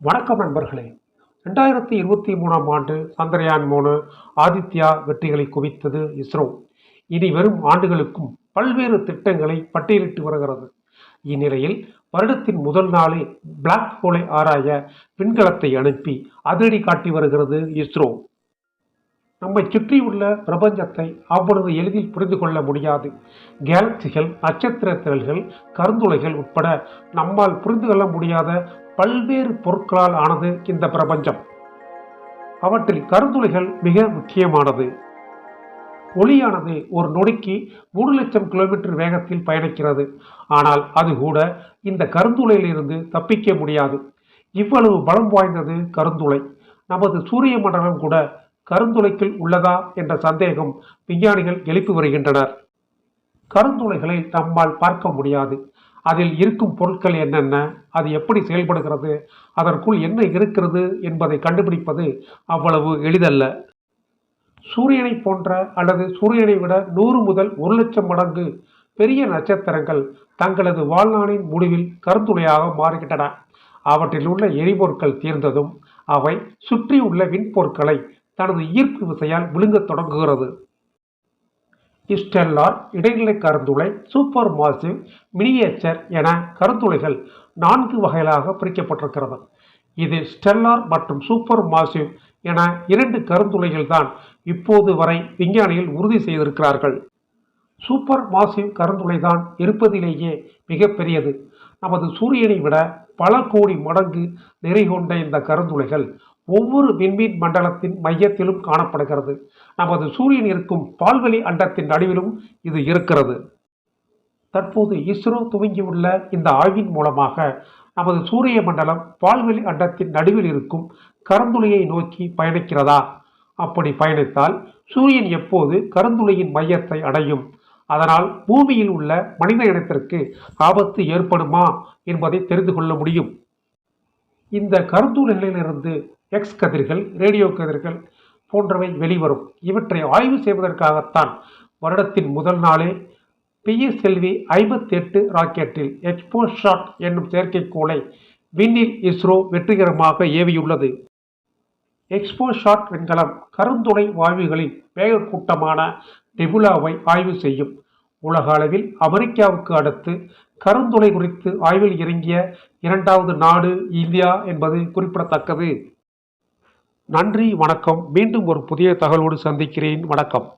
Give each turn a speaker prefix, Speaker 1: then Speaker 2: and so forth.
Speaker 1: வணக்கம் நண்பர்களே. ரெண்டாயிரத்தி இருபத்தி மூணாம் ஆண்டு சந்திரயான் மூணு ஆதித்யா வெற்றிகளை குவித்தது இஸ்ரோ. இனி வரும் ஆண்டுகளுக்கும் பல்வேறு திட்டங்களை பட்டியலிட்டு வருகிறது. இந்நிலையில் வருடத்தின் முதல் நாளே பிளாக் ஹோலை ஆராய விண்கலத்தை அனுப்பி அதிரடி காட்டி வருகிறது இஸ்ரோ. நம்மை சுற்றியுள்ள பிரபஞ்சத்தை அவ்வளவு எளிதில் புரிந்து கொள்ள முடியாது. கேலக்சிகள் நட்சத்திர திரள்கள் கருந்துளைகள் உட்பட நம்மால் புரிந்து கொள்ள முடியாத பல்வேறு பொருட்களால் ஆனது இந்த பிரபஞ்சம். அவற்றில் கருந்துளைகள் மிக முக்கியமானது. ஒளியானது ஒரு நொடிக்கு மூணு லட்சம் கிலோமீட்டர் வேகத்தில் பயணிக்கிறது. ஆனால் அது கூட இந்த கருந்துளையிலிருந்து தப்பிக்க முடியாது. இவ்வளவு பலம் வாய்ந்தது கருந்துளை. நமது சூரிய மண்டலம் கூட கருந்துளைக்குள் உள்ளதா என்ற சந்தேகம் விஞ்ஞானிகள் எழுப்பி வருகின்றனர். கருந்துளைகளை நம்மால் பார்க்க முடியாது. அதில் இருக்கும் பொருட்கள் என்னென்ன அது எப்படி செயல்படுகிறது அதற்குள் என்ன இருக்கிறது என்பதை கண்டுபிடிப்பது அவ்வளவு எளிதல்ல. சூரியனை போன்ற அல்லது சூரியனை விட நூறு முதல் ஒரு லட்சம் மடங்கு பெரிய நட்சத்திரங்கள் தங்களது வாழ்நாளின் முடிவில் கருந்துளையாக மாறுகின்றன அவற்றில் உள்ள எரிபொருட்கள் தீர்ந்ததும் அவை சுற்றியுள்ள விண்பொருட்களை தனது ஈர்ப்பு விசையால் விழுங்கத் தொடங்குகிறது. ஸ்டெல்லார் இடைநிலை கருந்துளை சூப்பர் மாசிவ் மினியேச்சர் என கருந்துளைகள் நான்கு வகைகளாக பிரிக்கப்பட்டிருக்கிறது. இது ஸ்டெல்லார் மற்றும் சூப்பர் மாசிவ் என இரண்டு கருந்துளைகள் தான் இப்போது வரை விஞ்ஞானிகள் உறுதி செய்திருக்கிறார்கள். சூப்பர் மாசிவ் கருந்துளை தான் இருப்பதிலேயே மிகப்பெரியது. நமது சூரியனை விட பல கோடி மடங்கு நிறை கொண்ட இந்த கருந்துளைகள் ஒவ்வொரு விண்மீன் மண்டலத்தின் மையத்திலும் காணப்படுகிறது. நமது சூரியன் இருக்கும் பால்வெளி அண்டத்தின் நடுவிலும் இது இருக்கிறது. தற்போது இஸ்ரோ துவங்கியுள்ள இந்த ஆய்வின் மூலமாக நமது சூரிய மண்டலம் பால்வெளி அண்டத்தின் நடுவில் இருக்கும் கருந்துளையை நோக்கி பயணிக்கிறதா? அப்படி பயணித்தால் சூரியன் எப்போது கருந்துளையின் மையத்தை அடையும்? அதனால் பூமியில் உள்ள மனித இனத்திற்கு ஆபத்து ஏற்படுமா என்பதை தெரிந்து கொள்ள முடியும். இந்த கருந்துளைகளிலிருந்து எக்ஸ் கதிர்கள் ரேடியோ கதிர்கள் போன்றவை வெளிவரும். இவற்றை ஆய்வு செய்வதற்காகத்தான் வருடத்தின் முதல் நாளே பிஎஸ்எல்வி ஐம்பத்தி எட்டு ராக்கெட்டில் எக்ஸ்போ ஷாட் என்னும் செயற்கைக்கோளை விண்ணில் இஸ்ரோ வெற்றிகரமாக ஏவியுள்ளது. எக்ஸ்போ ஷாட் விண்கலம் கருந்துளை வாயுகளின் வேகக்கூட்டமான டெபுலாவை ஆய்வு செய்யும். உலக அளவில் அமெரிக்காவுக்கு அடுத்து கருந்துளை குறித்து ஆய்வில் இறங்கிய இரண்டாவது நாடு இந்தியா என்பது குறிப்பிடத்தக்கது. நன்றி வணக்கம். மீண்டும் ஒரு புதிய தகவலோடு சந்திக்கிறேன். வணக்கம்.